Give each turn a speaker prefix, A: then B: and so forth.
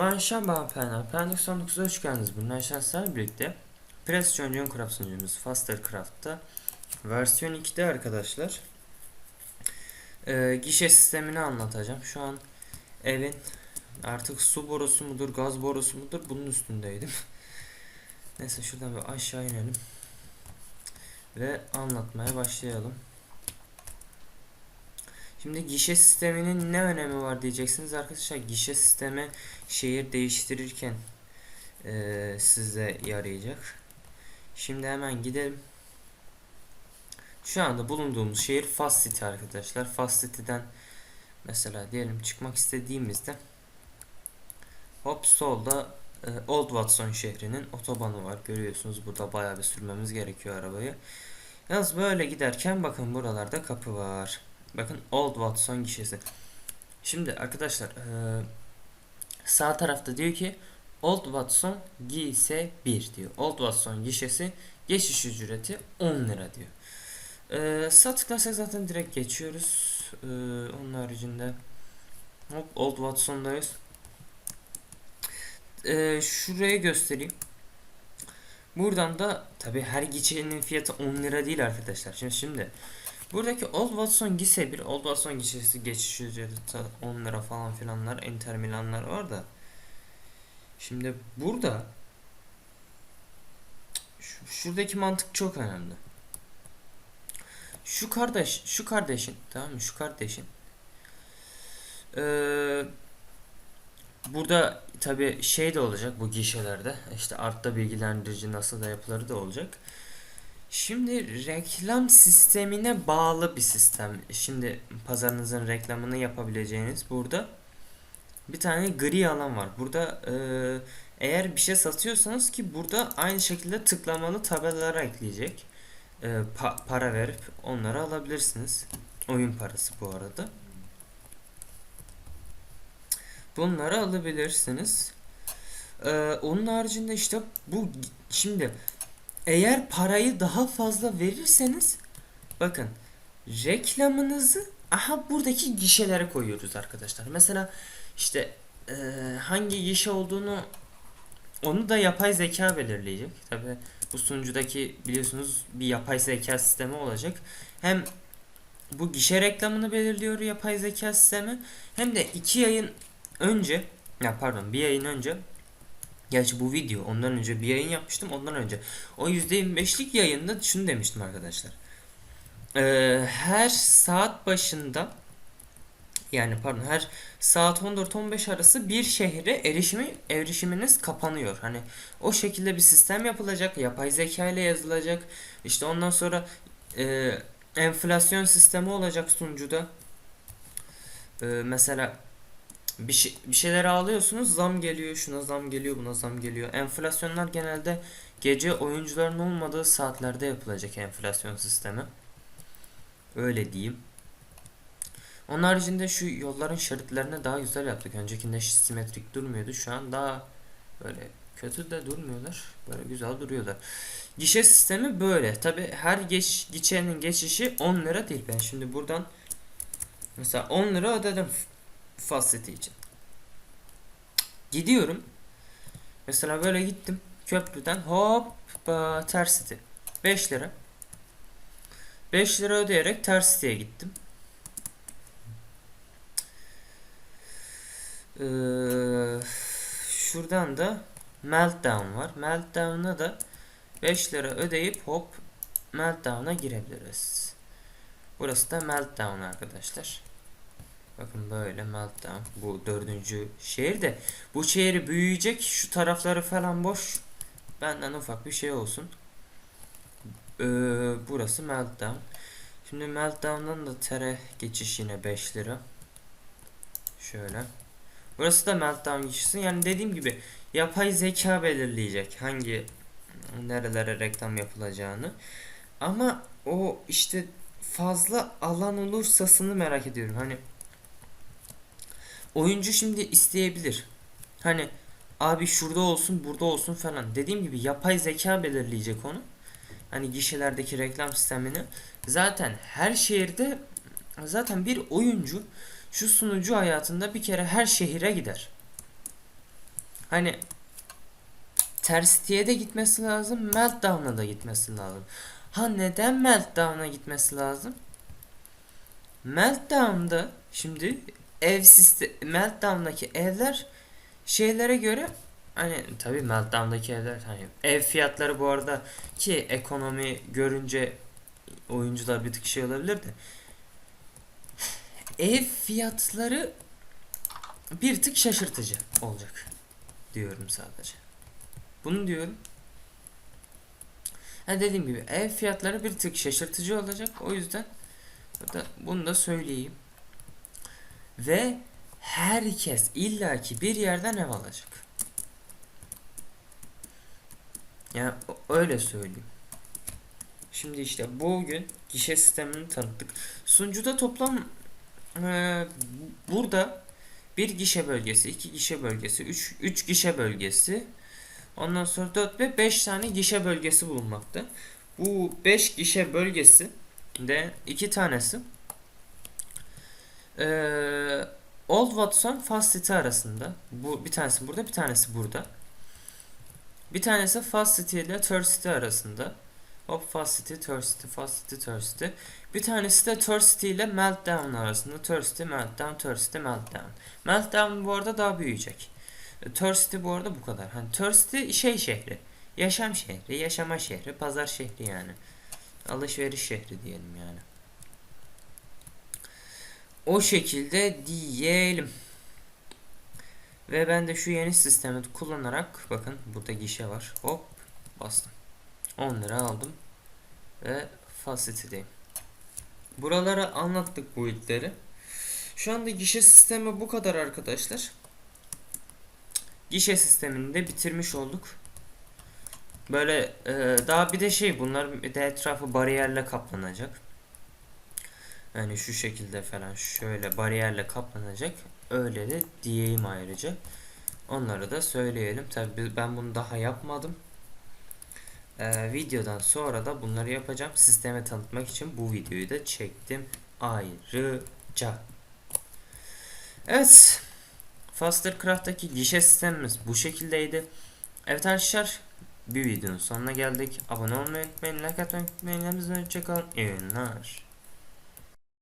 A: ben Şaban Pena. Pendik 19'a hoş geldiniz. Bundan şanslar birlikte Precision John Craft sunucumuz Faster Craft'ta versiyon 2'de arkadaşlar. Ee, gişe sistemini anlatacağım. Şu an evin artık su borusu mudur, gaz borusu mudur bunun üstündeydim. Neyse şuradan bir aşağı inelim. Ve anlatmaya başlayalım. Şimdi gişe sisteminin ne önemi var diyeceksiniz arkadaşlar. Gişe sistemi şehir değiştirirken eee, size yarayacak. Şimdi hemen gidelim. Şu anda bulunduğumuz şehir Fast City arkadaşlar. Fast City'den mesela diyelim çıkmak istediğimizde hop solda e, Old Watson şehrinin otobanı var. Görüyorsunuz burada bayağı bir sürmemiz gerekiyor arabayı. Yalnız böyle giderken bakın buralarda kapı var. Bakın Old Watson gişesi. Şimdi arkadaşlar sağ tarafta diyor ki Old Watson giyse 1 diyor. Old Watson gişesi geçiş ücreti 10 lira diyor. Eee sağ tıklarsak zaten direkt geçiyoruz. Eee, onun haricinde hop Old Watson'dayız. Eee şuraya göstereyim. Buradan da tabi her gişenin fiyatı 10 lira değil arkadaşlar. Şimdi şimdi Buradaki Old Watson gise bir Old Watson gişesi geçiş ücreti ta 10 lira falan filanlar Inter Milanlar var da Şimdi burada şu- şuradaki mantık çok önemli. Şu kardeş, şu kardeşin, tamam mı? Şu kardeşin. Eee burada tabi şey de olacak bu gişelerde. İşte artta bilgilendirici nasıl da yapıları da olacak. Şimdi reklam sistemine bağlı bir sistem. Şimdi pazarınızın reklamını yapabileceğiniz burada bir tane gri alan var. Burada e, eğer bir şey satıyorsanız ki burada aynı şekilde tıklamalı tabelalara ekleyecek. E, pa- para verip onları alabilirsiniz. Oyun parası bu arada. Bunları alabilirsiniz. E, onun haricinde işte bu şimdi eğer parayı daha fazla verirseniz bakın reklamınızı aha buradaki gişelere koyuyoruz arkadaşlar. Mesela işte e, hangi gişe olduğunu onu da yapay zeka belirleyecek. Tabi bu sunucudaki biliyorsunuz bir yapay zeka sistemi olacak. Hem bu gişe reklamını belirliyor yapay zeka sistemi hem de iki yayın önce ya pardon bir yayın önce Gerçi bu video ondan önce bir yayın yapmıştım ondan önce. O %25'lik yayında şunu demiştim arkadaşlar. Ee, her saat başında yani pardon her saat 14-15 arası bir şehre erişimi erişiminiz kapanıyor. Hani o şekilde bir sistem yapılacak. Yapay zeka ile yazılacak. İşte ondan sonra e, enflasyon sistemi olacak sunucuda. E, mesela bir, şey, bir şeyler alıyorsunuz zam geliyor şuna zam geliyor buna zam geliyor. Enflasyonlar genelde gece oyuncuların olmadığı saatlerde yapılacak enflasyon sistemi. Öyle diyeyim. Onun haricinde şu yolların şeritlerini daha güzel yaptık. Öncekinde simetrik durmuyordu. Şu an daha böyle kötü de durmuyorlar. Böyle güzel duruyorlar. Gişe sistemi böyle. Tabi her geç, gişenin geçişi 10 lira değil. Ben şimdi buradan mesela 10 lira ödedim Facility için. Gidiyorum. Mesela böyle gittim. Köprüden hop ters city. 5 lira. 5 lira ödeyerek ters city'ye gittim. Ee, şuradan da Meltdown var. Meltdown'a da 5 lira ödeyip hop Meltdown'a girebiliriz. Burası da Meltdown arkadaşlar. Bakın böyle meltdown. Bu dördüncü şehir de. Bu şehri büyüyecek. Şu tarafları falan boş. Benden ufak bir şey olsun. Ee, burası meltdown. Şimdi meltdown'dan da tere geçiş yine 5 lira. Şöyle. Burası da meltdown geçişi. Yani dediğim gibi yapay zeka belirleyecek hangi nerelere reklam yapılacağını. Ama o işte fazla alan olursasını merak ediyorum. Hani oyuncu şimdi isteyebilir. Hani abi şurada olsun burada olsun falan. Dediğim gibi yapay zeka belirleyecek onu. Hani gişelerdeki reklam sistemini. Zaten her şehirde zaten bir oyuncu şu sunucu hayatında bir kere her şehire gider. Hani Terstiye de gitmesi lazım, Meltdown'a da gitmesi lazım. Ha neden Meltdown'a gitmesi lazım? Meltdown'da şimdi ev sistemi Meltdown'daki evler şeylere göre hani tabii Meltdown'daki evler hani ev fiyatları bu arada ki ekonomi görünce oyuncular bir tık şey olabilir de ev fiyatları bir tık şaşırtıcı olacak diyorum sadece. Bunu diyorum. Ha dediğim gibi ev fiyatları bir tık şaşırtıcı olacak. O yüzden burada bunu da söyleyeyim. Ve herkes illaki bir yerden ev alacak. Yani öyle söyleyeyim. Şimdi işte bugün gişe sistemini tanıttık. Sunucuda toplam eee, burada bir gişe bölgesi, iki gişe bölgesi, üç, üç gişe bölgesi, ondan sonra 4 ve 5 tane gişe bölgesi bulunmakta. Bu 5 gişe bölgesi de iki tanesi eee Old Watson Fast City arasında. Bu bir tanesi burada, bir tanesi burada. Bir tanesi Fast City ile Third City arasında. Hop Fast City, Third City, Fast City, Third City. Bir tanesi de Third City ile Meltdown arasında. Third City, Meltdown, Third City, Meltdown. Meltdown bu arada daha büyüyecek. E, Third City bu arada bu kadar. Hani Third City şey şehri. Yaşam şehri, yaşama şehri, pazar şehri yani. Alışveriş şehri diyelim yani. O şekilde diyelim. Ve ben de şu yeni sistemi kullanarak bakın burada gişe var. Hop bastım. 10 lira aldım. Ve Facility'deyim. Buralara anlattık bu ilkleri. Şu anda gişe sistemi bu kadar arkadaşlar. Gişe sistemini de bitirmiş olduk. Böyle e, daha bir de şey bunlar de etrafı bariyerle kaplanacak. Yani şu şekilde falan şöyle bariyerle kaplanacak. Öyle de diyeyim ayrıca. Onları da söyleyelim. Tabii ben bunu daha yapmadım. Ee, videodan sonra da bunları yapacağım. Sisteme tanıtmak için bu videoyu da çektim ayrıca. Evet. Fastercraft'taki gişe sistemimiz bu şekildeydi. Evet arkadaşlar bir videonun sonuna geldik. Abone olmayı unutmayın, like atmayı unutmayın. Hoşçakalın. İyi günler.